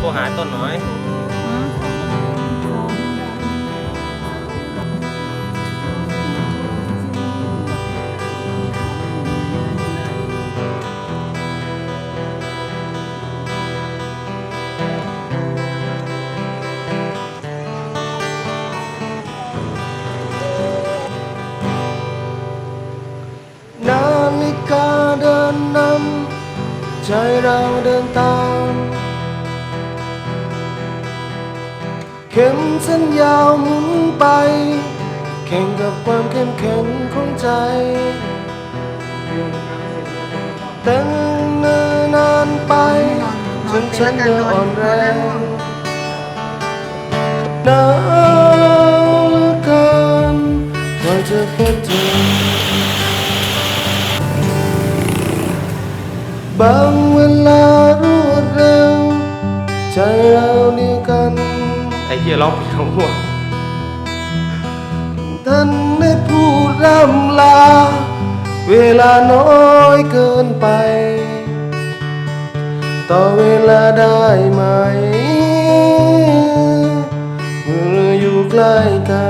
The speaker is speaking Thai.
โทรหาต้นหน่อยนาฬิกาเดินนำใจเราเดินตาม เข็มเส้นยาวหมุนไป แข่งกับความเข้มแข็งของใจแต่เนิ่นนานไปจนฉันเริ่มอ่อนแรงหนาวเหลือเกินกว่าจะพบเธอบางเวลารวดเร็ว ใจเราเดียวกัน อ้เหี้ยร้องผิดคำหัวท่านได้พูดร่ำลา เวลาน้อยเกินไป ต่อเวลาได้ไหม เมื่ออยู่ใกล้กัน